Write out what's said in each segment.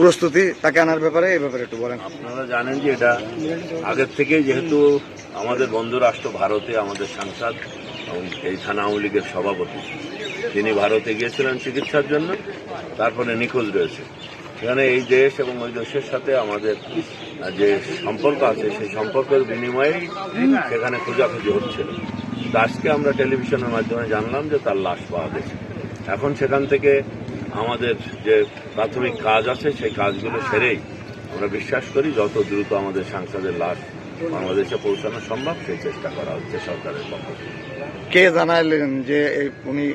প্রস্তুতি তাকে আনার ব্যাপারে, এই ব্যাপারে একটু বলেন। আপনারা জানেন যে এটা আগের থেকে যেহেতু আমাদের বন্ধু রাষ্ট্র ভারতে আমাদের সাংসদ এবং এইখানে আওয়ামী লীগের সভাপতি, তিনি ভারতে গিয়েছিলেন চিকিৎসার জন্য, তারপরে নিখোঁজ রয়েছে। এখানে এই দেশ এবং ওই দেশের সাথে আমাদের যে সম্পর্ক আছে, সেই সম্পর্কের বিনিময়ে সেখানে খোঁজাখুঁজি হচ্ছিল তো আজকে আমরা টেলিভিশনের মাধ্যমে জানলাম যে তার লাশ পাওয়া গেছে। এখন সেখান থেকে আমাদের যে প্রাথমিক কাজ আছে সেই কাজগুলো সেরেই আমরা বিশ্বাস করি যত দ্রুত আমাদের সাংসদের লাশ বাংলাদেশে পৌঁছানো সম্ভব সেই চেষ্টা করা হচ্ছে সরকারের পক্ষ থেকে। কে জানালেন যে এই উনি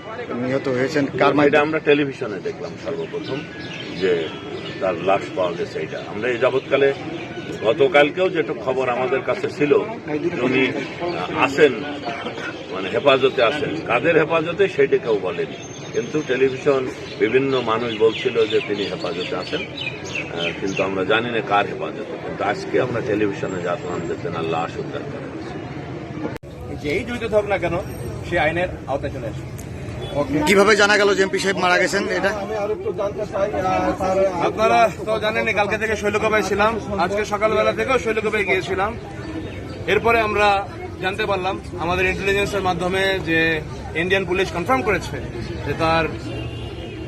নিহত হয়েছেন? কার এটা মাধ্যমে? আমরা টেলিভিশনে দেখলাম সর্বপ্রথম যে তার লাশ পাওয়া গেছে এটা। আমরা এই যাবৎকালে গতকালকেও যেটা খবর আমাদের কাছে ছিল উনি আছেন মানে হেফাজতে আছেন কাদের হেফাজতে? সেইটা কেউ বলেনি। কিন্তু টেলিভিশন বিভিন্ন মানুষ বলছিল যে তিনি হেফাজতে আছেন। কিন্তু আমরা জানি না কার হেফাজতে কিন্তু আজকে আমরা টেলিভিশনে জানলাম যে তেনার লাশ উদ্ধার করা যেই জড়িত থাকুক না কেন সে আইনের আওতায় চলে আসে কীভাবে জানা গেল যে এমপি সাহেব মারা গেছেন এটা? আপনারা তো জানেন কালকে থেকে শৈলকোপায় ছিলাম। আজকে সকালবেলা থেকেও শৈলকোপায় গিয়েছিলাম। এরপরে আমরা জানতে পারলাম আমাদের ইন্টেলিজেন্সের মাধ্যমে যে ইন্ডিয়ান পুলিশ কনফার্ম করেছে যে তার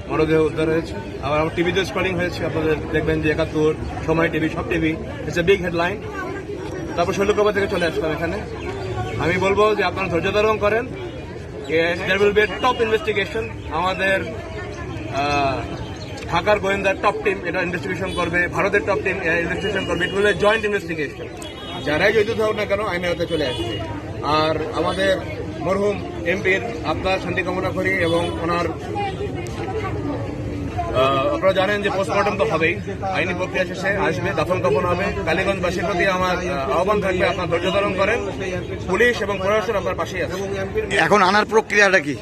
মরদেহ উদ্ধার হয়েছে। আবার আমার টিভিতে স্ক্রলিং হয়েছে, আপনাদের দেখবেন যে একাত্তর, সময় টিভি সব TV it's a big headline তারপর শৈলকোপা থেকে চলে আসলাম এখানে। আমি বলব যে আপনারা ধৈর্য ধারণ করেন। There will be top investigation আমাদের ঢাকার গোয়েন্দার টপ টিম এটা ইনভেস্টিগেশন করবে, ভারতের টপ টিম ইনভেস্টিগেশন করবে। ইট উইল জয়েন্ট ইনভেস্টিগেশন যারাই জড়িত থাকুক না কেন, আইনের হাতে চলে আসবে। আর আমাদের মরহুম এমপির আপনার শান্তি কামনা করি এবং ওনার আপনারা জানেন যে পোস্টমর্টম তো হবেই। আইনি প্রক্রিয়া শেষে আসবে, দাফন কাফন হবে। কালীগঞ্জবাসীর প্রতি আমার আহ্বান থাকবে, আপনার ধৈর্য ধারণ করেন। পুলিশ এবং প্রশাসন আপনার পাশেই আছে। এখন আনার প্রক্রিয়াটা কি?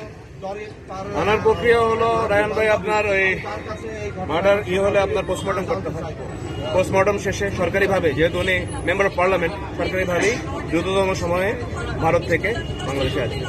আনার প্রক্রিয়া হলো, রায়ন ভাই আপনার ওই মার্ডার ইয়ে হলে আপনার পোস্টমর্টম করতে হয়। পোস্টমর্টম শেষে সরকারিভাবে, যেহেতু উনি মেম্বার অফ পার্লামেন্ট সরকারিভাবেই দ্রুততম সময়ে ভারত থেকে বাংলাদেশে আসবে